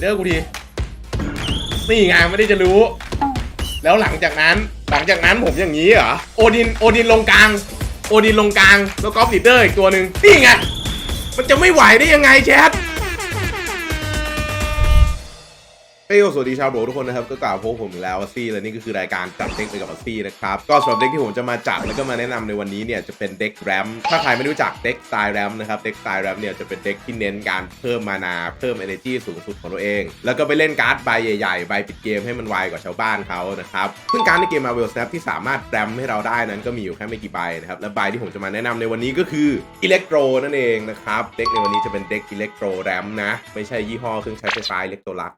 เดอร์กูทีนี่ไงไม่ได้จะรู้ แล้วหลังจากนั้นหลังจากนั้นผมอย่างนี้เหรอโอดินโอดินลงกลาง โอดินลงกลาง แล้วก็ลีดเดอร์อีกตัวหนึ่งนี่ไงมันจะไม่ไหวได้ยังไงแชท เฮ้ยสวัสดีชาวโบรทุกคนนะครับ ก็กล่าวพบผมอีกแล้วซี่และนี่ก็คือรายการจัดเด็กไปกับซี่นะครับ ก็สำหรับเด็กที่ผมจะมาจัดแล้วก็มาแนะนำในวันนี้เนี่ยจะเป็นเด็กแรม ถ้าใครไม่รู้จักเด็กสไตล์แรมนะครับ เด็กสไตล์แรมเนี่ยจะเป็นเด็กที่เน้นการเพิ่มมานา เพิ่ม energy สูงสุดของตัวเอง แล้วก็ไปเล่นการ์ดใบใหญ่ๆใบปิดเกมให้มันไวกว่าชาวบ้านเขานะครับ ซึ่งการดในเกม Marvel Snap ที่สามารถแรมให้เราได้นั้นก็มีอยู่แค่ไม่กี่ใบนะครับ และใบที่ผมจะมาแนะนำในวันนี้ก็คืออิเล็กโตรนั่นเองนะครับ เด็กในวันนี้จะเป็นเด็กอิเล็กโตรแรมนะ ไม่ใช่ยี่ห้อเครื่องใช้ไฟฟ้าอิเล็กโตรลัก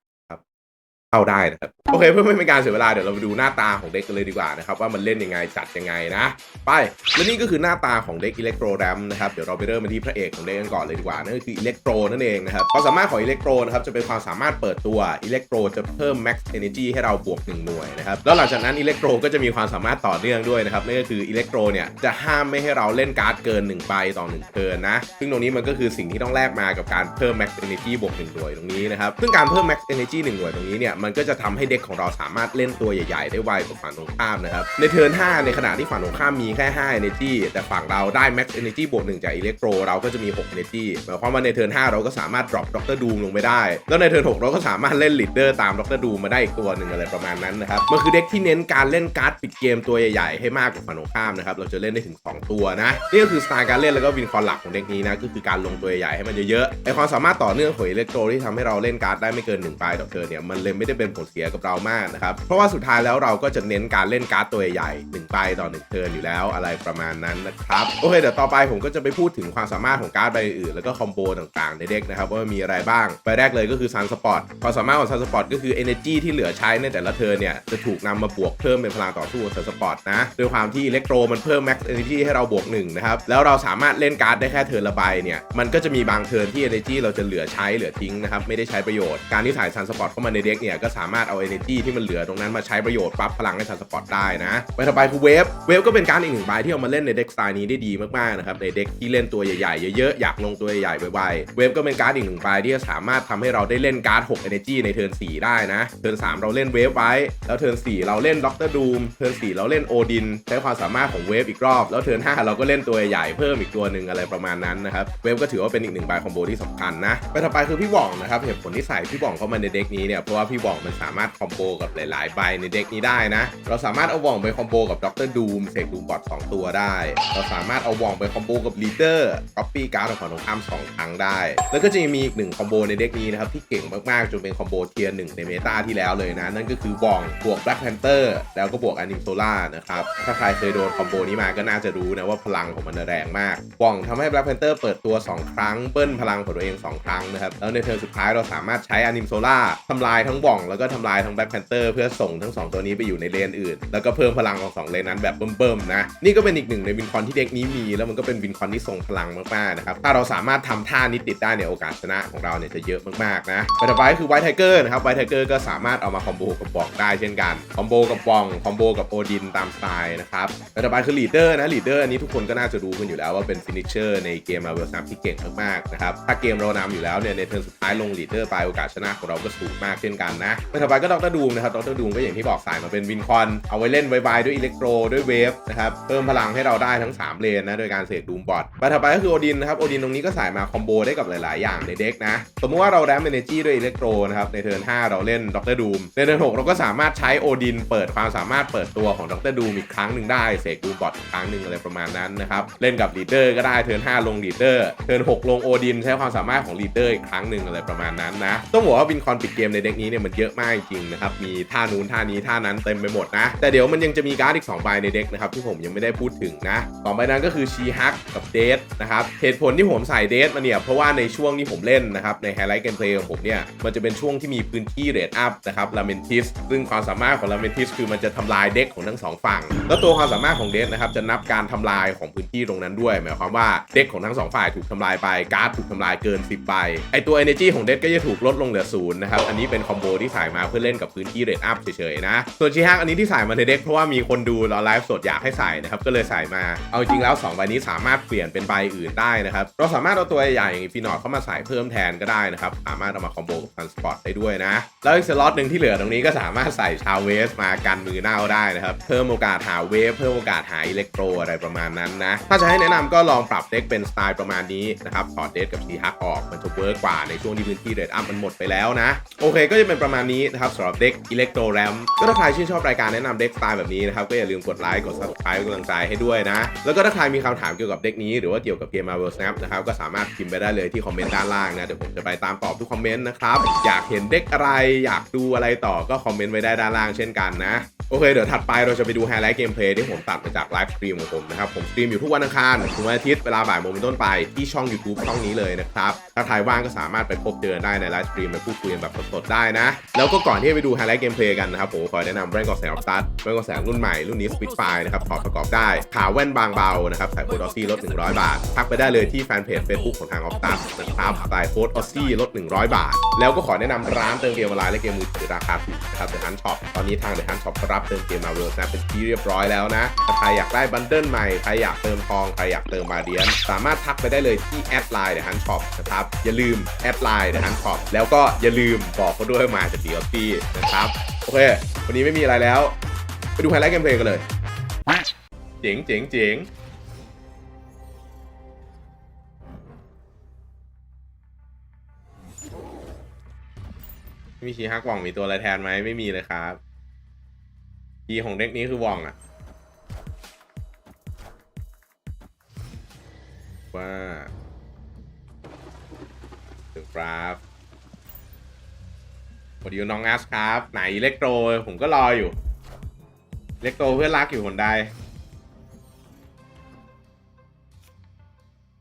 เข้าได้นะครับโอเคเพื่อไม่เป็นการเสียเวลาเดี๋ยวเราไปดูหน้าตาของเด็กกันเลยดีกว่านะครับว่ามันเล่นยังไงจัดยังไงนะ ไปและนี่ก็คือหน้าตาของเด็กอิเล็กโตรแรมนะครับเดี๋ยวเราไปเริ่มกันที่พระเอกของเด็กกันก่อนเลยดีกว่านั่นก็คืออิเล็กโตรนั่นเองนะครับความสามารถของอิเล็กโตรนะครับจะเป็นความสามารถเปิดตัวอิเล็กโตรจะเพิ่ม max energy ให้เราบวก1หน่วยนะครับแล้วหลังจากนั้นอิเล็กโตรก็จะมีความสามารถต่อเนื่องด้วยนะครับนั่นก็คืออิเล็กโตรเนี่ยจะห้ามไม่ให้เราเล่นการ์ดเกิน1ใบต่อ1เทิร์นนะซึ่งตรงนี้มันก็คือสิ่งที่ต้องแลกมากับการเพิ่ม max energy บวก1หน่วยตรงนี้นะครับซึ่งการเพิ่ม max energy 1หน่วยตรงนี้เนี่ยมันก็จะทำให้เด็กของเราสามารถเล่นตัวใหญ่ๆ ได้ไวกว่าฝั่งตรงข้ามนะครับ ในเทิร์น5ในขณะที่ฝั่งตรงข้ามมีแค่5 energy แต่ฝั่งเราได้ max energy บวก1จากอิเล็กโตรเราก็จะมี 6 energy หมายความว่าในเทิร์น5เราก็สามารถ drop ด็อกเตอร์ดูมลงไปได้ แล้วในเทิร์น6เราก็สามารถเล่น leader ตามด็อกเตอร์ดูมมาได้อีกตัวหนึ่งอะไรประมาณนั้นนะครับมันคือเด็กที่เน้นการเล่นการ์ดปิดเกมตัวใหญ่ๆให้มากกว่าฝั่งตรงข้ามนะครับเราจะเล่นได้ถึง 2 ตัวนะนี่ก็คือสไตล์การเล่นแล้วก็วินคอนหลักของเด็กนี้นะก็คือการลงตัวใหญ่ให้มันเยอะๆไอความสามารถต่อเนื่องของอิเล็กโตรที่ทำให้เราเล่นการ์ดได้ไม่เกิน1ใบต่อเทิร์นเนี่ยมันเลยไม่ได้เป็นผลเสียกับเรามากนะครับ เพราะว่าสุดท้ายแล้วเราก็จะเน้นการเล่นการ์ดตัวใหญ่หนึ่งใบต่อหนึ่งเทิร์นอยู่แล้วอะไรประมาณนั้นนะครับ โอเค เดี๋ยวต่อไปผมก็จะไปพูดถึงความสามารถของการ์ดใบอื่นแล้วก็คอมโบต่างๆ ในเด็กนะครับว่ามีอะไรบ้างใบแรกเลยก็คือซันสปอร์ตความสามารถของซันสปอร์ตก็คือ energy ที่เหลือใช้ในแต่ละเทิร์นเนี่ยจะถูกนำมาบวกเพิ่มเป็นพลังต่อสู้ของซันสปอร์ตนะโดยความที่อิเล็กโตรมันเพิ่ม max energy ให้เราบวกหนึ่งนะครับแล้วเราสามารถเล่นการ์ดได้แค่เทิร์นละใบเนี่ยมันก็จะมีบางเทิร์นที่ energy เราจะเหลือใช้เหลือทิ้งนะครับไม่ได้ใช้ประโยชน์การที่ใส่ซันสปอร์ตเข้ามาในเด็กเนี่ยก็สามารถเอา energy ที่มันเหลือตรงนั้นมาใช้ประโยชน์ปั๊บพลังให้ซันสปอร์ตได้นะไปต่อไปคือเวฟเวฟก็เป็นการดอีกหนึ่งใบที่เอามาเล่นในเด็กสไตล์นี้ได้ดีมากๆนะครับในเด็กที่เล่นตัวใหญ่ๆเยอะๆอยากลงตัวใหญ่ๆไวๆเวฟก็เป็นการ์ดอีกหนึ่งใบที่จะสามารถทำให้เราได้เล่นการ์ด6 energy ในเทิร์น4ได้นะเทิร์น3 เราเล่นเวฟไว้แล้วเทิร์น4เราเล่นด็อกเตอร์ดูมเทิร์น4เราเล่นโอดินใช้ความสามารถของเวฟอีกรอบแล้วเทิร์น5เราก็เล่นตัวใหญ่เพิ่มอีกตัวหนึ่งอะไรประมาณนั้นนะครับเวฟก็ถือว่าเป็นอีกหนึ่งใบคอมโบที่สำคัญนะไปต่อไปคือพี่หว่องนะครับเหตุผลที่ใส่พี่หว่องเข้ามาในเด็กนี้เนี่ยเพราะว่าพี่หองมันสามารถคอมโบกับหลายๆใบในเด็กนี้ได้นะ เราสามารถเอาว่องไปคอมโบกับด็อกเตอร์ดูมเสกดูมบอทสองตัวได้ เราสามารถเอาว่องไปคอมโบกับลีดเดอร์ก๊อปปี้การ์ดของฝั่งตรงข้ามสองครั้งได้ แล้วก็จะมีอีกหนึ่งคอมโบในเด็กนี้นะครับที่เก่งมากๆจนเป็นคอมโบเทียร์หนึ่งในเมตาที่แล้วเลยนะ นั่นก็คือว่องบวกแบล็กแพนเตอร์แล้วก็บวกอนิมโซล่านะครับถ้าใครเคยโดนคอมโบนี้มาก็น่าจะรู้นะว่าพลังของมันแรงมากว่องทำให้แบล็กแพนเตอร์เปิดตัว 2 ครั้งเบิ้ลพลังของตัวเอง 2 ครั้งนะครับแล้วในเทิร์นสุดท้ายเราสามารถใช้อนิมโซล่าทำลายทั้งว่องแล้วก็ทำลายทั้งแบล็กแพนเตอร์เพื่อส่งทั้งสองตัวนี้ไปอยู่ในเลนอื่น แล้วก็เพิ่มพลังของสองเลนนั้นแบบเบิ่มๆนะ นี่ก็เป็นอีกหนึ่งในวินคอนที่เด็กนี้มี แล้วมันก็เป็นวินคอนที่ทรงพลังมากๆนะครับถ้าเราสามารถทำท่านี้ติดได้เนี่ยโอกาสชนะของเราเนี่ยจะเยอะมากๆนะไปต่อไปคือไวท์ไทเกอร์นะครับไวท์ไทเกอร์ก็สามารถเอามาคอมโบกับบองได้เช่นกันคอมโบกับบองคอมโบกับโอดินตามสไตล์นะครับไปต่อไปคือลีดเดอร์นะลีดเดอร์อันนี้ทุกคนก็น่าจะรู้กันอยู่แล้วว่าเป็นฟินิชเชอร์ในเกมมาเวลซัมที่เก่งมากๆนะครับถ้าเกมเรานำอยู่แล้วเนี่ยในเทิร์นสุดท้ายลงลีดเดอร์ไปโอกาสชนะของเราก็สูงมากเช่นกันนะไปต่อไปก็ดรดูมนะครับดรดูมก็อย่างที่บอกสายมาเป็นวินคอนเอาไว้เล่นไวๆด้วยอิเล็กโตรด้วยเวฟนะครับเพิ่มพลังให้เราได้ทั้ง 3 เลนนะโดยการเสกดูมบอทไปต่อไปก็คือโอดินนะครับโอดินตรงนี้ก็สายมาคอมโบได้กับหลาย ๆ อย่างในเด็กนะสมมติว่าเราแรมเอเนจีด้วยอิเล็กโตรนะครับในเทิร์น5เราเล่นดรดูมในเทิร์น6เราก็สามารถใช้โอดินเปิดความสามารถเปิดตัวของดรดูมอีกครั้งหนึ่งได้เสกดูมบอทอีกครั้งหนึ่งอะไรประมาณนั้นนะครับเล่นกับลีดเดอร์ก็ได้เทิร์น5ลงลีดเดอร์เทิร์น6ลงโอดินใช้ความสามารถของลีดเดอร์อีกครั้งหนึ่งอะไรประมาณนั้นนะต้องบอกว่าวินคอนปิดเกมในเด็กนี้เนี่ยมันเยอะมากจริงนะครับ มีท่านู้นท่านี้ท่านั้นเต็มไปหมดนะ แต่เดี๋ยวมันยังจะมีการ์ดอีก2ใบในเด็กนะครับที่ผมยังไม่ได้พูดถึงนะสองใบนั้นก็คือชีฮักกับเดทนะครับเหตุผลที่ผมใส่เดทมาเนี่ยเพราะว่าในช่วงที่ผมเล่นนะครับในไฮไลท์เกมเพลย์ของผมเนี่ยมันจะเป็นช่วงที่มีพื้นที่เรทอัพนะครับลาเมนทิสซึ่งความสามารถของลาเมนทิสคือมันจะทำลายเด็กของทั้งสองฝั่งแล้วตัวความสามารถของเดทนะครับจะนับการทำลายของพื้นที่ตรงนั้นด้วย หมายความว่าเด็กของทั้งสองฝ่ายถูกทำลายไปการ์ดถูกทำลายเกิน 10ใบไอตัว energy ของเด็กก็จะถูกลดลงเหลือศูนย์นะครับอันนี้เป็นคอมโบที่ใส่มาเพื่อเล่นกับพื้นที่เรดอัพเฉยๆนะ ส่วนชีฮักอันนี้ที่ใส่มาในเด็กเพราะว่ามีคนดูเราไลฟ์สดอยากให้ใส่นะครับก็เลยใส่มา เอาจริงแล้ว2ใบนี้สามารถเปลี่ยนเป็นใบอื่นได้นะครับเราสามารถเอาตัวใหญ่อย่างฟีนอร์เข้ามาใส่เพิ่มแทนก็ได้นะครับสามารถเอามาคอมโบกับซันสปอร์ตได้ด้วยนะแล้วอีกสล็อตหนึ่งที่เหลือตรงนี้ก็สามารถใส่ชาวเวสมากันมือเน่าได้นะครับเพิ่มโอกาสหาเวฟเพิ่มโอกาสหาอิเล็กโตรอะไรประมาณนั้นนะถ้าจะให้แนะนำก็ลองปรับเด็กเป็นสไตล์ประมาณนี้นะครับถอดเดสกับซีฮักออกมันจะเวิร์กกว่าในช่วงที่พื้นที่เรดอัพมันหมดไปแล้วนะโอเคก็จะเป็นประมาณนี้นะครับสำหรับเด็กอิเล็กโตรแรมก็ถ้าใครชื่นชอบรายการแนะนำเด็กสไตล์แบบนี้นะครับก็อย่าลืมกดไลค์กด subscribe เป็นกำลังใจให้ด้วยนะ แล้วก็ถ้าใครมีคำถามเกี่ยวกับเด็กนี้หรือว่าเกี่ยวกับเกม Marvel Snap นะครับก็สามารถพิมพ์ไปได้เลยที่คอมเมนต์ด้านล่างนะเดี๋ยวผมจะไปตามตอบทุกคอมเมนต์นะครับอยากเห็นเด็กอะไรอยากดูอะไรต่อก็คอมเมนต์ไว้ได้ด้านล่างเช่นกันนะโอเคเดี๋ยวถัดไปเราจะไปดูไฮไลท์เกมเพลย์ที่ผมตัดมาจากไลฟ์สตรีมของผมนะครับ ผมสตรีมอยู่ทุกวันอังคารถึงวันอาทิตย์เวลาบ่ายโมงเป็นต้นไปที่ช่อง YouTube ช่องนี้เลยนะครับ ถ้าใครว่างก็สามารถไปพบเจอได้ในไลฟ์สตรีมไปพูดคุยแบบสดๆได้นะแล้วก็ก่อนที่จะไปดูไฮไลท์เกมเพลย์กันนะครับผมขอแนะนำแบรนกอแสงออฟตัสแบรนกอแสงรุ่นใหม่ รุ่นนี้สปิทไฟนะครับถอประกอบได้ขาแว่นบางเบานะครับใส่โค้ดออซี่ลด 100 บาท ทักไปได้เลยที่แฟนเพจ Facebook ของทางออฟตัสนะครับใส่โค้ดออซี่ลด 100 บาท แล้วก็ขอแนะนำร้านเติมเกมออนไลน์และเกมมือถือราคาถูกนะครับเดอะฮันช็อปตอนนี้ทางเดอะฮันช็อปรับเติมเกมมาเวลนะเป็นที่เรียบร้อยแล้วนะใครอยากได้บันเดิลใหม่ใครอยากเติมทองใครอยากเติมมาเดียนสามารถทักไปได้เลยที่แอดไลน์เดอะฮันช็อปนะครับอย่าลืมแอดไลน์เดอะฮันช็อปแล้วก็อย่าลืมบอกเขาด้วยมาจากดีออฟฟี่นะครับ โอเค วันนี้ไม่มีอะไรแล้ว ไปดูไฮไลท์เกมเพลย์กันเลย เจ๋งเจ๋งเจ๋งมีชีฮักว่องมีตัวอะไรแทนไหมไม่มีเลยครับคีของเด็กนี้คือว่องอะว่าถึงครับ สวัสดีน้องอัสครับ ไหนอิเล็กโตรผมก็รออยู่อิเล็กโตรเพื่อนรักอยู่คนใด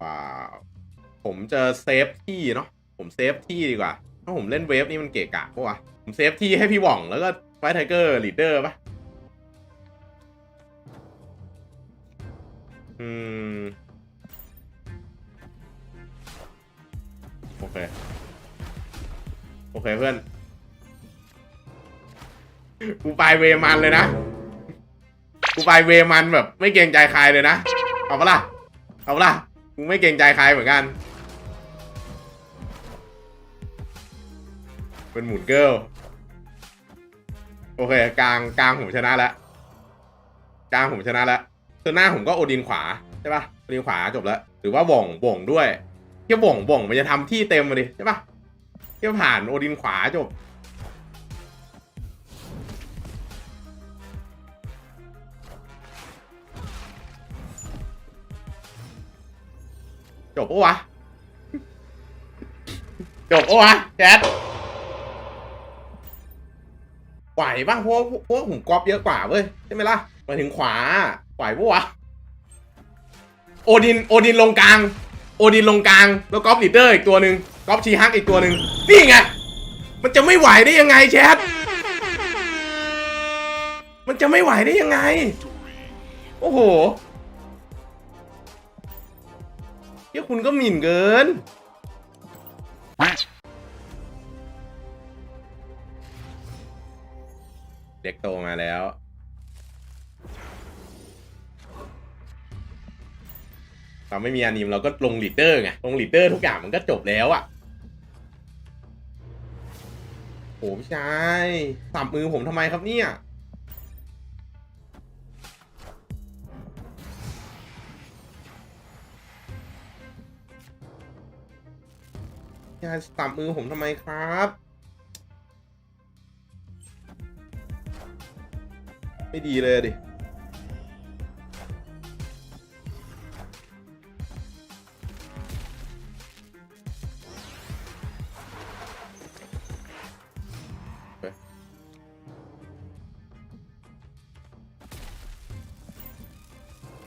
ว้าวผมจะเซฟที่เนาะผมเซฟที่ดีกว่าถ้าผมเล่นเวฟนี่มันเกะกะปะวะผมเซฟที่ให้พี่หว่องแล้วก็ไฟไทเกอร์ลีดเดอร์ปะอืมโอเค โอเคเพื่อน กูไปเวมันเลยนะ กูไปเวมันแบบ ไม่เกรงใจใครเลยนะ เอาปะล่ะ เอาปะล่ะ กูไม่เกรงใจใครเหมือนกัน เป็นหมุนเกิลโอเค กลางกลางผมชนะแล้ว กลางผมชนะแล้วส่วนหน้าผมก็โอดินขวาใช่ปะโอดินขวาจบแล้ว หรือว่าบ่งบ่งด้วยเที่วบ่งบ่งมันจะทำที่เต็มมาดิใช่ปะเที่ผ่านโอดินขวาจบ จบปะวะ จบปะวะแจ๊ดไหวบ้างเพราะว่าเพราะว่าผมก๊อปเยอะกว่าเว้ยใช่ไหมล่ะมาถึงขวาไหวปะวะโอดินโอดินลงกลาง โอดินลงกลาง แล้วก๊อปลีดเดอร์อีกตัวหนึ่งก๊อปชีฮักอีกตัวหนึ่งนี่ไง มันจะไม่ไหวได้ยังไงแชทมันจะไม่ไหวได้ยังไง โอ้โห เฮียคุณก็หมิ่นเกิน เด็กโตมาแล้ว เราไม่มีอนิมเราก็ลงลีดเดอร์ไง ลงลีดเดอร์ทุกอย่างมันก็จบแล้วอะ่ะโอ้พี่ชายสับมือผมทำไมครับเนี่ย พี่ชายสับมือผมทำไมครับ ไม่ดีเลยดิ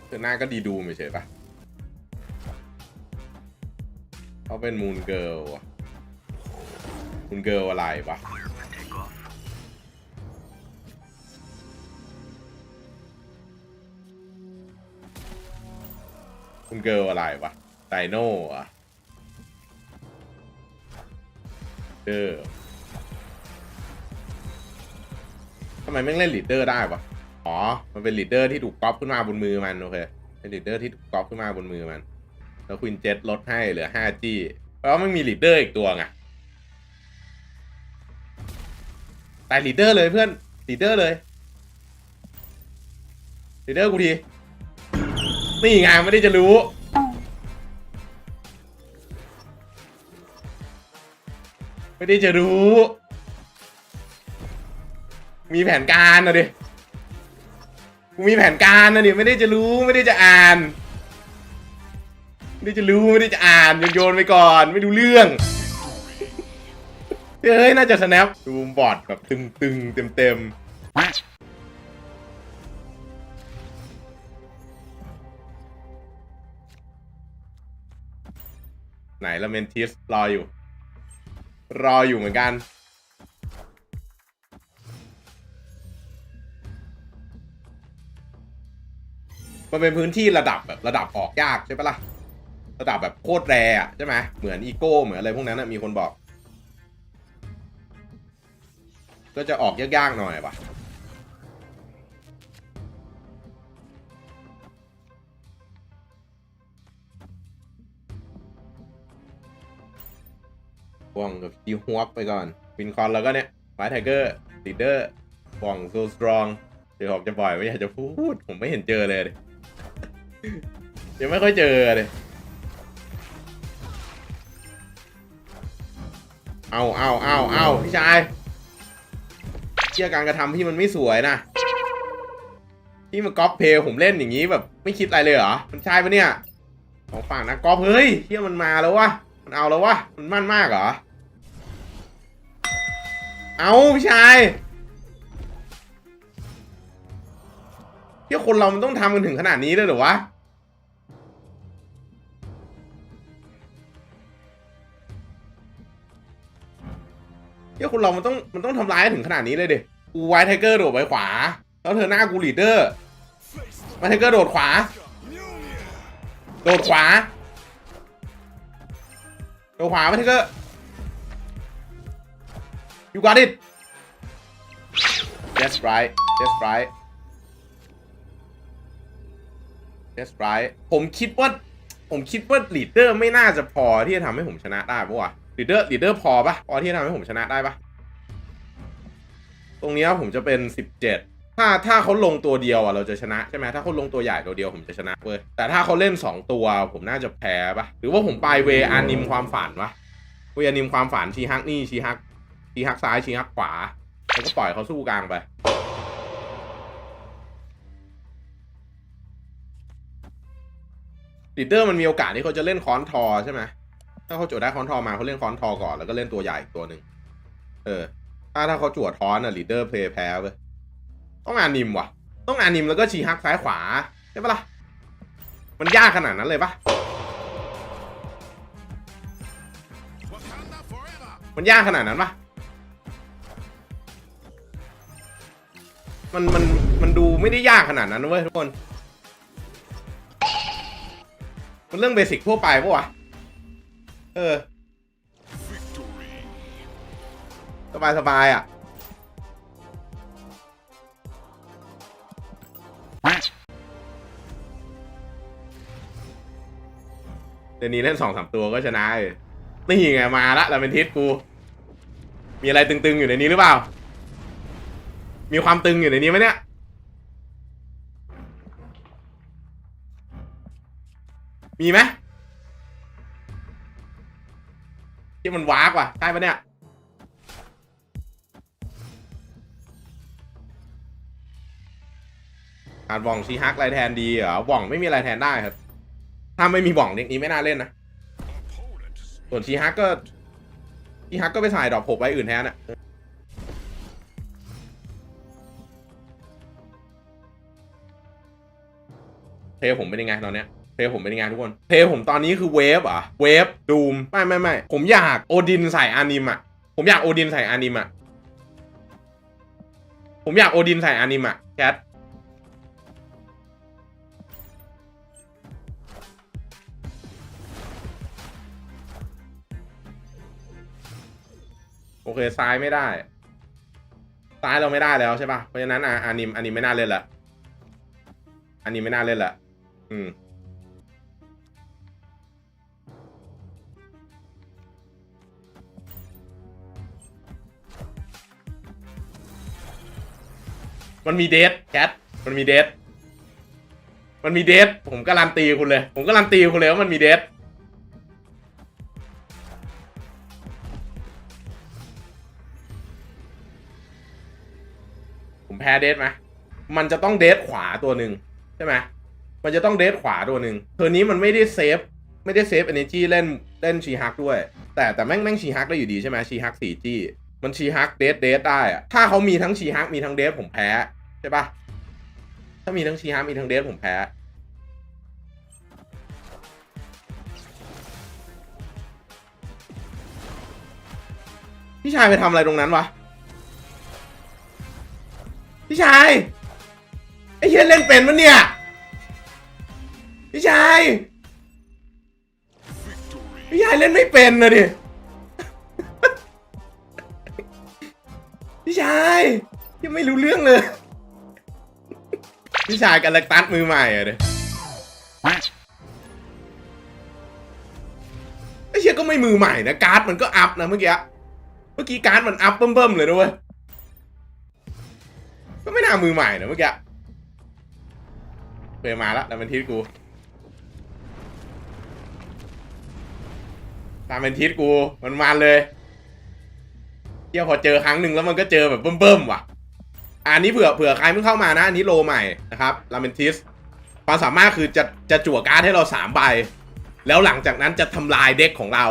เธอหน้าก็ดีดูไม่ใช่ปะ เขาเป็นมูนเกิลอะมูนเกิลอะไรปะมูนเกิลอะไรปะไดโน่อะเดอร์ำไมแม่เล่นลีดเดอร์ได้วะ อ๋อ มันเป็นลีดเดอร์ที่ถูกก๊อปขึ้นมาบนมือมัน โอเค เป็นลีดเดอร์ที่ถูกก๊อปขึ้นมาบนมือมัน แล้วควินเจ็ตลดให้เหลือ 5G แปลว่ามันมีลีดเดอร์อีกตัวไงแต่ลีดเดอร์เลยเพื่อนลีดเดอร์เลยลีดเดอร์กูทีนี่ไงไม่ได้จะรู้ ไม่ได้จะรู้ มีแผนการนะดิกูมีแผนการนะดิไม่ได้จะรู้ไม่ได้จะอ่าน ไม่ได้จะรู้ไม่ได้จะอ่านโยนโยนไปก่อน ไม่ดูเรื่องเฮ้ยน่าจะ snap ดูบอร์ดแบบตึงตึงเต็มเต็มๆไหนละเมนทิสรออยู่ รออยู่เหมือนกัน มันเป็นพื้นที่ระดับแบบระดับออกยากใช่ปะล่ะ ระดับแบบโคตรแรอะใช่ไหมเหมือนอีโก้เหมือนอะไรพวกนั้นนะมีคนบอก ก็จะออกยากๆหน่อยปะว่องกับจีฮวกไปก่อนวินคอนแล้วก็เนี่ยไวท์ไทเกอร์ลีดเดอร์ว่องโซสตรองเดี๋ยวผมจะปล่อยไม่อยากจะพูด ผมไม่เห็นเจอเลยดิยังไม่ค่อยเจอเลย เอาเอาเอาเอาพี่ชายเชื่อการกระทำพี่มันไม่สวยนะพี่มาก๊อปเพลย์ผมเล่นอย่างนี้แบบ ไม่คิดอะไรเลยเหรอ มันใช่ปะเนี่ย ของฝั่งนะก๊อปเฮ้ยเที่ยมันมาแล้ววะ มันเอาแล้ววะ มันมั่นมากเหรอ เอาพี่ชายเที่ยคนเรามันต้องทำกันถึงขนาดนี้เลยเหรอวะ ที่ยคนเรามันต้องมันต้องทำร้ายถึงขนาดนี้เลยดิกูไวท์ไทเกอร์โดดไปขวา แล้วเธอหน้ากูลีดเดอร์ไวท์ไทเกอร์โดดขวา โดดขวา โดดขวาไวท์ไทเกอร์ you got it that's right that's right that's right ผมคิดว่า ผมคิดว่าลีดเดอร์ไม่น่าจะพอที่จะทำให้ผมชนะได้ปะวะ ลีดเดอร์ลีดเดอร์พอปะพอที่จะทำให้ผมชนะได้ปะตรงนี้ผมจะเป็นสิบเจ็ดถ้าถ้าเขาลงตัวเดียวอะเราจะชนะใช่ไหมถ้าเขาลงตัวใหญ่ตัวเดียวผมจะชนะเว้ยแต่ถ้าเขาเล่นสองตัวผมน่าจะแพ้ปะหรือว่าผมไปเวอานิมความฝันวะเวอานิมความฝันชีฮักนี่ชีฮักชีฮักซ้ายชีฮักขวาแล้วก็ปล่อยเขาสู้กลางไปลีดเดอร์มันมีโอกาสที่เขาจะเล่นคอนทอใช่ไหม ถ้าเขาจวดได้คอนทอมาเขาเล่นคอนทอก่อนแล้วก็เล่นตัวใหญ่อีกตัวหนึ่งเออ ถ้าถ้าเขาจวดทอนอะลีดเดอร์เพลย์แพ้เว้ยต้องอานิมว่ะ ต้องอานิมแล้วก็ชีฮักซ้ายขวาใช่ปะล่ะมันยากขนาดนั้นเลยปะมันยากขนาดนั้นปะมันมันมันดูไม่ได้ยากขนาดนั้นเว้ยทุกคน มันเรื่องเบสิกทั่วไปปะวะ เออ สบายสบายอะ เดี๋ยวนี้เล่นสองสามตัวก็ชนะเลยนี่ไงมาละแล้วเป็นทิศกู มีอะไรตึง ๆ อยู่ในนี้หรือเปล่า มีความตึงอยู่ในนี้ไหมเนี่ยมีไหม ที่มันวากว่ะใช่ปะเนี่ยอาจบ่องชีฮักอะไรแทนดีเหรอบ่องไม่มีอะไรแทนได้ครับ ถ้าไม่มีบ่องเด็กนี้ไม่น่าเล่นนะ ส่วนชีฮักก็ชีฮักก็ไปใส่ดอกผบไว้อื่นแทนอะเพลย์ผมเป็นยังไงตอนเนี้ย ลย์ผมเป็นยังไงทุกคนเพลย์ผมตอนนี้คือเวฟอะเวฟดูมไม่ไม่ไม่ผมอยากโอดินใส่อานิมอะผมอยากโอดินใส่อานิมอะผมอยากโอดินใส่อานิมอะแคทโอเคซ้ายไม่ได้ ซ้ายเราไม่ได้แล้วใช่ปะเพราะฉะนั้นอะอานิมอานิมไม่น่าเล่นละอานิมไม่น่าเล่นละอืม มันมีเดทแคทมันมีเดทมันมีเดทผมการันตีคุณเลย ผมการันตีคุณเลยว่ามันมีเดทผมแพ้เดทไหมมันจะต้องเดทขวาตัวหนึ่งใช่ไหมมันจะต้องเดทขวาตัวหนึ่งเทอนี้มันไม่ได้เซฟไม่ได้เซฟเอเนจีเล่นเล่นชีฮักด้วย แต่แต่แม่งแม่งชีฮักได้อยู่ดีใช่ไหมชีฮักสี่จี้ มันชีฮักเดทเดทได้อะถ้าเขามีทั้งชีฮักมีทั้งเดทผมแพ้ใช่ปะถ้ามีทั้งชีฮักมีทั้งเดทผมแพ้พี่ชายไปทำอะไรตรงนั้นวะ พี่ชาย ไอ้เฮียเล่นเป็นมันเนี่ย พี่ชาย พี่ชายเล่นไม่เป็นนะดิ ยยังไม่รู้เรื่องเลยพี่ชายกันลักตัดมือใหม่อะดิไอ้เชี่ยก็ไม่มือใหม่นะการ์ดมันก็อัพนะเมื่อกี้เมื่อกี้การ์ดมันอัพเบิ่มๆเลยนะเว้ยก็ไม่น่ามือใหม่นะเมื่อกี้เปมาแล้วแต่มันทิศกูตามเป็นทิศกูมันมาเลย เที่ยวพอเจอครั้งหนึ่งแล้วมันก็เจอแบบเบิ่มๆว่ะ อันนี้เผื่อเผื่อใครเพิ่งเข้ามานะ อันนี้โลใหม่นะครับลาเมนทิสความสามารถคือจะจะจั่วการ์ดให้เราสามใบ แล้วหลังจากนั้นจะทำลายเด็กของเรา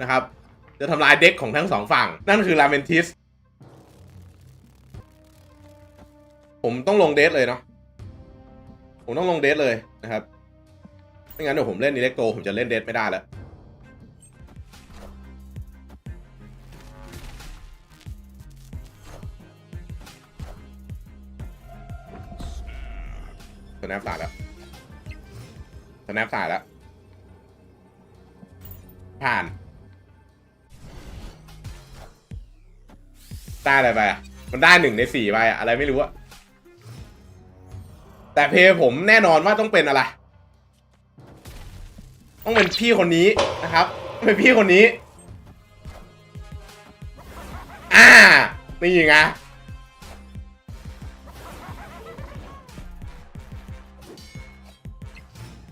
นะครับ จะทำลายเด็กของทั้งสองฝั่ง นั่นคือลาเมนทิสผมต้องลงเดทเลยเนาะผมต้องลงเดทเลยนะครับไม่งั้นเดี๋ยวผมเล่นอิเล็กโตผมจะเล่นเดทไม่ได้แล้ว สแนปตายแล้วสแนปตายแล้ว ผ่านได้อะไรไปอะมันได้หนึ่งในสี่ไปอะอะไรไม่รู้อะแต่เพย์ผมแน่นอนว่าต้องเป็นอะไร ต้องเป็นพี่คนนี้นะครับต้องเป็นพี่คนนี้ อ่า นี่ไง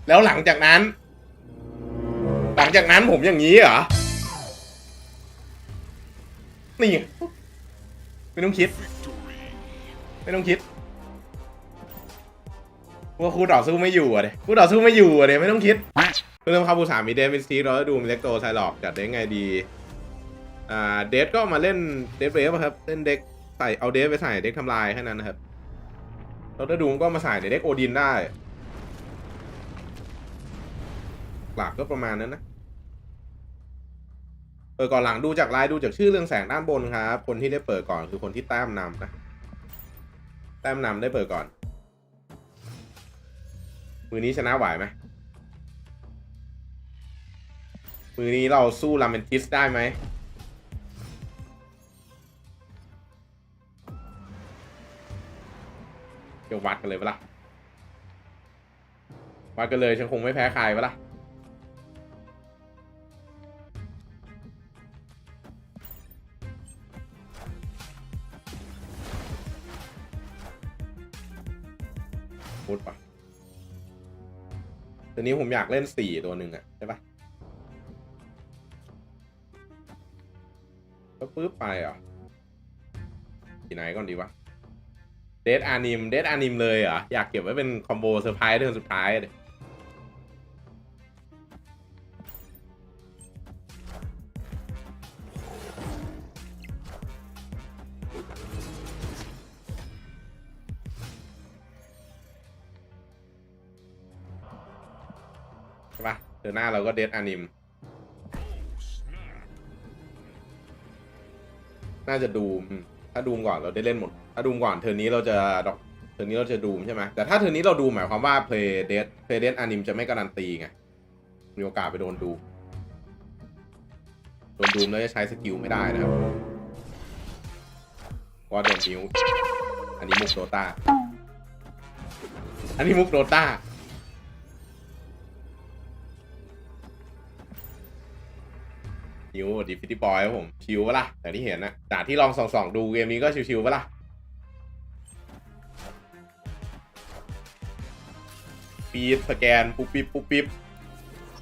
แล้วหลังจากนั้น หลังจากนั้นผมอย่างนี้เหรอ นี่ไงไม่ต้องคิด ไม่ต้องคิดว่าคู่ต่อสู้ไม่อยู่อะเดคู่ต่อสู้ไม่อยู่อะเดไม่ต้องคิดเริ่มเข้าบูสามีเดฟมิสตีเราดูมิเล็กโตไซลอกจัดได้ไงดี อ่าเดฟก็มาเล่นเดฟเวฟครับ เล่นเด็กใส่เอาเดฟไปใส่เด็กทำลายแค่นั้นนะครับเราได้ดูก็มาใส่ในเด็กโอดินได้ หลักก็ประมาณนั้นนะ เปิดก่อนหลังดูจากลายดูจากชื่อเรื่องแสงด้านบนครับ คนที่ได้เปิดก่อนคือคนที่แต้มนำนะ แต้มนำได้เปิดก่อน มือนี้ชนะไหวไหมมือนี้เราสู้ลาเมนทิสได้ไหมเดี๋ยววัดกันเลยปะล่ะวัดกันเลยฉันคงไม่แพ้ใครปะล่ะ พูดปะตัวนี้ผมอยากเล่นสี่ตัวหนึ่งอะใช่ปะก็ปึ๊บไปเหรอะที่ไหนก่อนดีวะเดทอานิมเดทอานิมเลยเหรออยากเก็บไว้เป็นคอมโบเซอร์ไพรส์เดือนสุดท้ายเลยือหน้าเราก็เดทอนิม น่าจะดูม ถ้าดูมก่อนเราได้เล่นหมด ถ้าดูมก่อนเทอร์นี้เราจะดอกเทอร์นี้เราจะดูมใช่ไหมแต่ถ้าเทอร์นี้เราดูหมายความว่าเพลย์เดทเพลย์เดทอนิมจะไม่การันตีไง มีโอกาสไปโดนดูโดนดูมแล้วจะใช้สกิลไม่ได้นะครับว่าโดนมิวอันนี้มุกโดตาอันนี้มุกโดตา ชิวดีฟิตี้บอยครับผมชิวปะล่ะแต่ที่เห็นนะจากที่ลองส่องๆดูเกมนี้ก็ชิวๆปะล่ะปีดสแกนปุ๊บปิ๊บปุ๊บปิ๊บ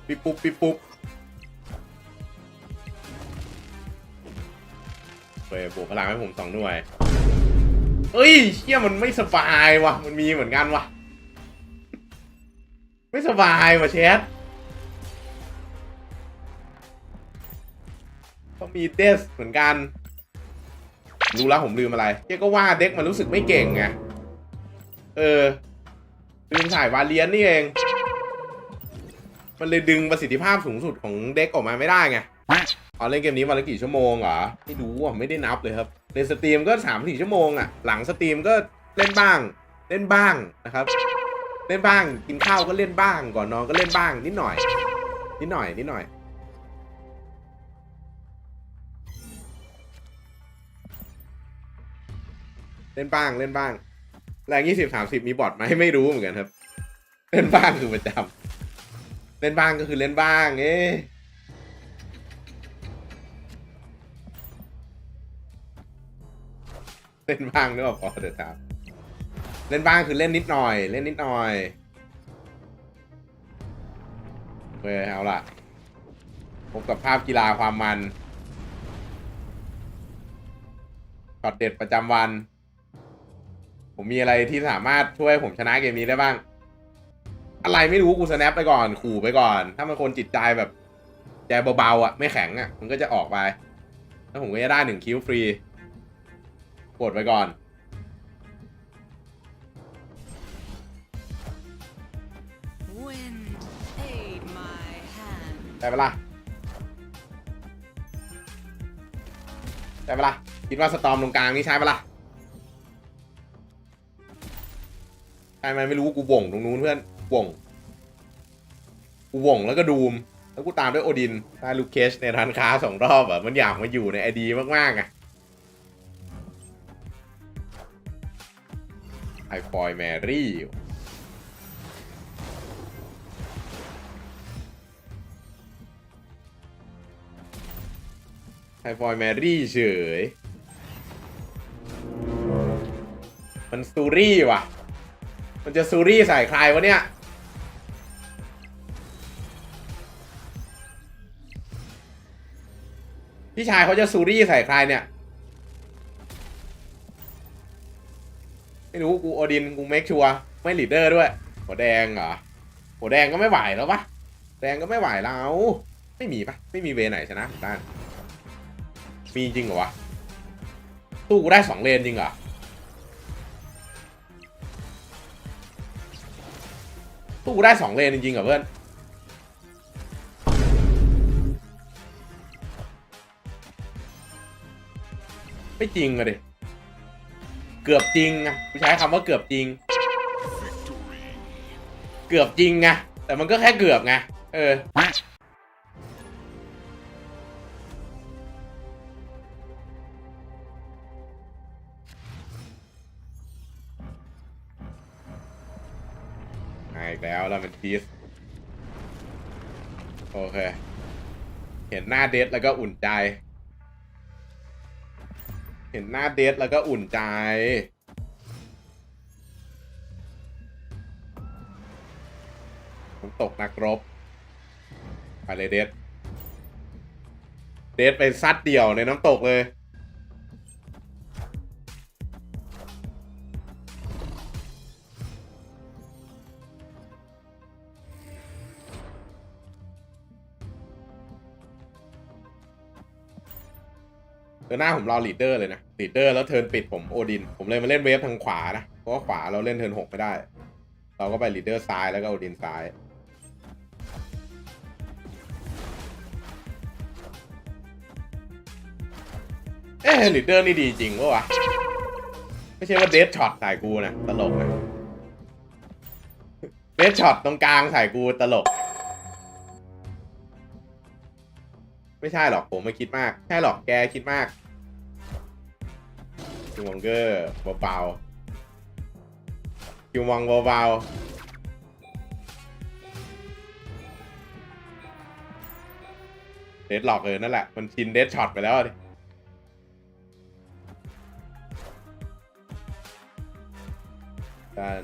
ปิ๊บปุ๊บปิ๊บปุ๊บเฮ้ยบวกพลังให้ผมสองหน่วยเอ้ยเชี่ยมันไม่สบายว่ะ มันมีเหมือนกันว่ะ ไม่สบายว่ะเชส ต้องมีเดสเหมือนกัน รู้แล้วผมลืมอะไรเจ๊ก็ว่าเด็กมันรู้สึกไม่เก่งไง เออ ลืมถ่ายวาเลียนนี่เอง มันเลยดึงประสิทธิภาพสูงสุดของเด็กออกมาไม่ได้ไงเอาเล่นเกมนี้วันละกี่ชั่วโมงเหรอ ไม่รู้อะไม่ได้นับเลยครับ ในสตรีมก็สามสี่ชั่วโมงอะ หลังสตรีมก็เล่นบ้าง เล่นบ้างนะครับ เล่นบ้าง กินข้าวก็เล่นบ้าง ก่อนนอนก็เล่นบ้างนิดหน่อย นิดหน่อย นิดหน่อย เล่นบ้างเล่นบ้าง แรงยี่สิบสามสิบมีบอทไหมไม่รู้เหมือนกันครับ เล่นบ้างคือประจำเล่นบ้างก็คือเล่นบ้างเอ๊เล่นบ้างนึกออกพอเถอะครับ เล่นบ้างคือเล่นนิดหน่อย เล่นนิดหน่อยโอเคเอาล่ะพบกับภาพกีฬาความมันช็อตเด็ดประจำวัน ผมมีอะไรที่สามารถช่วยผมชนะเกมนี้ได้บ้าง อะไรไม่รู้กูสแนปไปก่อนขู่ไปก่อน ถ้ามันคนจิตใจแบบใจเบาๆอะไม่แข็งอะมันก็จะออกไป แล้วผมก็จะได้หนึ่งคิวฟรีกดไปก่อน Wind, aid my hand. ได้ปะล่ะได้ปะล่ะคิดว่าสตอมตรงกลางนี่ใช่ปะล่ะ ช่ไหมไม่รู้กูบ่งตรงนู้นเพื่อนบ่งกูบ่งแล้วก็ดูม แล้วกูตามด้วยโอดินได้ลูกเคชในร้านค้าสองรอบอะมันอยากมาอยู่ในไอดีมากๆอะไอฟอยแมรี่ไฮฟอยแมรี่เฉย มันซูรี่ว่ะ มันจะซูรี่ใส่ใครวะเนี่ยพี่ชายเขาจะซูรี่ใส่ใครเนี่ย ไม่รู้กูโอดินกูเมคชัวไม่ลีดเดอร์ด้วยหัวแดงเหรอหัวแดงก็ไม่ไหวแล้วปะแดงก็ไม่ไหวแล้ว ไม่มีปะไม่มีเวไหนชนะด้านมีจริงเหรอวะตู้กูได้สองเลนจริงเหรอ ตู้กูได้สองเลนจริงๆเหรอเพื่อนไม่จริงอะดิเกือบจริงอะกูใช้คำว่าเกือบจริง เกือบจริงไงแต่มันก็แค่เกือบไงเออ อีกแล้วแล้วเป็นทีสโอเค เห็นหน้าเดทแล้วก็อุ่นใจ เห็นหน้าเดทแล้วก็อุ่นใจ ผมตกนักรบ ไปเลยเดทเดทไปซัดเดี่ยวในน้ำตกเลย เดินหน้าผมรอลีดเดอร์เลยนะลีดเดอร์แล้วเทิร์นปิดผมโอดิน ผมเลยมาเล่นเวฟทางขวานะ เพราะว่าขวาเราเล่นเทิร์นหกไม่ได้ เราก็ไปลีดเดอร์ซ้ายแล้วก็โอดินซ้าย เอ๊ะลีดเดอร์นี่ดีจริงปะวะ ไม่ใช่ว่าเดทช็อตใส่กูนะ ตลกนะเดทช็อตตรงกลางใส่กูตลก ไม่ใช่หรอกผมไม่คิดมากใช่หรอกแกคิดมากคิวมองเกอร์เบาๆคิวมองเบาๆเดดหลอกเลยนั่นแหละ มันชินเดดช็อตไปแล้วดิการ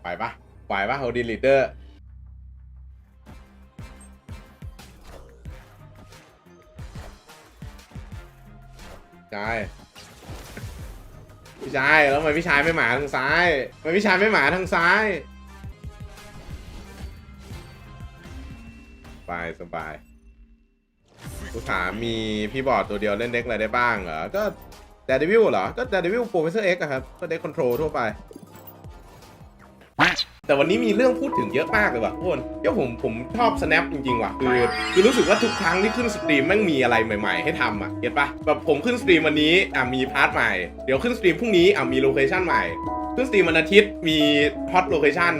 ไหวปะไหวปะโฮดินลีดเดอร์ ชายพี่ชายแล้วทำไมพี่ชายไม่หมาทางซ้ายทำไมพี่ชายไม่หมาทางซ้ายสบายสบายกูถามมีพี่บอร์ดตัวเดียวเล่นเด็กอะไรได้บ้างเหรอ ก็แดดเดวิลเหรอ ก็แดดเดวิลโปรเฟสเซอร์เอ็กครับ ก็เด็กคอนโทรลทั่วไป แต่วันนี้มีเรื่องพูดถึงเยอะมากเลยว่ะทุกคนเดี๋ยวผมผมชอบ snap จริงๆว่ะคือคือรู้สึกว่าทุกครั้งที่ขึ้นสตรีมแม่งมีอะไรใหม่ๆ ให้ทำอะเก็ตปะแบบผมขึ้นสตรีมวันนี้อะมีพาร์ทใหม่เดี๋ยวขึ้นสตรีมพรุ่งนี้อะมีโลเคชั่นใหม่ขึ้นสตรีมวันอาทิตย์มีฮอตโลเคชั่น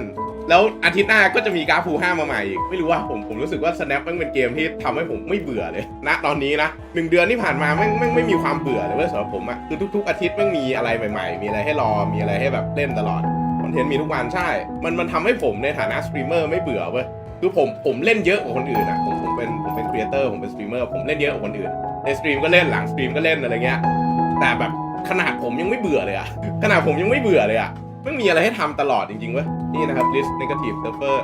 แล้วอาทิตย์หน้าก็จะมีกราฟูห้ามาใหม่อีก ไม่รู้ว่าผมผมรู้สึกว่า snap แม่งเป็นเกมที่ทำให้ผมไม่เบื่อเลยณตอนนี้นะหนึ่งเดือนที่ผ่านมาแม่งแม่งไม่มีความเบื่อเลยเว้ยสำหรับผมอะคือทุก ๆ อาทิตย์แม่งมีอะไรใหม่ ๆ มีอะไรให้รอมีอะไรให้แบบเล่นตลอด อนเทนต์มีทุกวันใช่ มันมันทำให้ผมในฐานะสตรีมเมอร์ไม่เบื่อเว้ย คือผมผมเล่นเยอะกว่าคนอื่นอะ ผมผมเป็นผมเป็นครีเอเตอร์ผมเป็นสตรีมเมอร์ผมเล่นเยอะกว่าคนอื่น ในสตรีมก็เล่นหลังสตรีมก็เล่นอะไรเงี้ย แต่แบบขนาดผมยังไม่เบื่อเลยอะ ขนาดผมยังไม่เบื่อเลยอะไม่มีอะไรให้ทำตลอดจริงๆเว้ย นี่นะครับ list negative server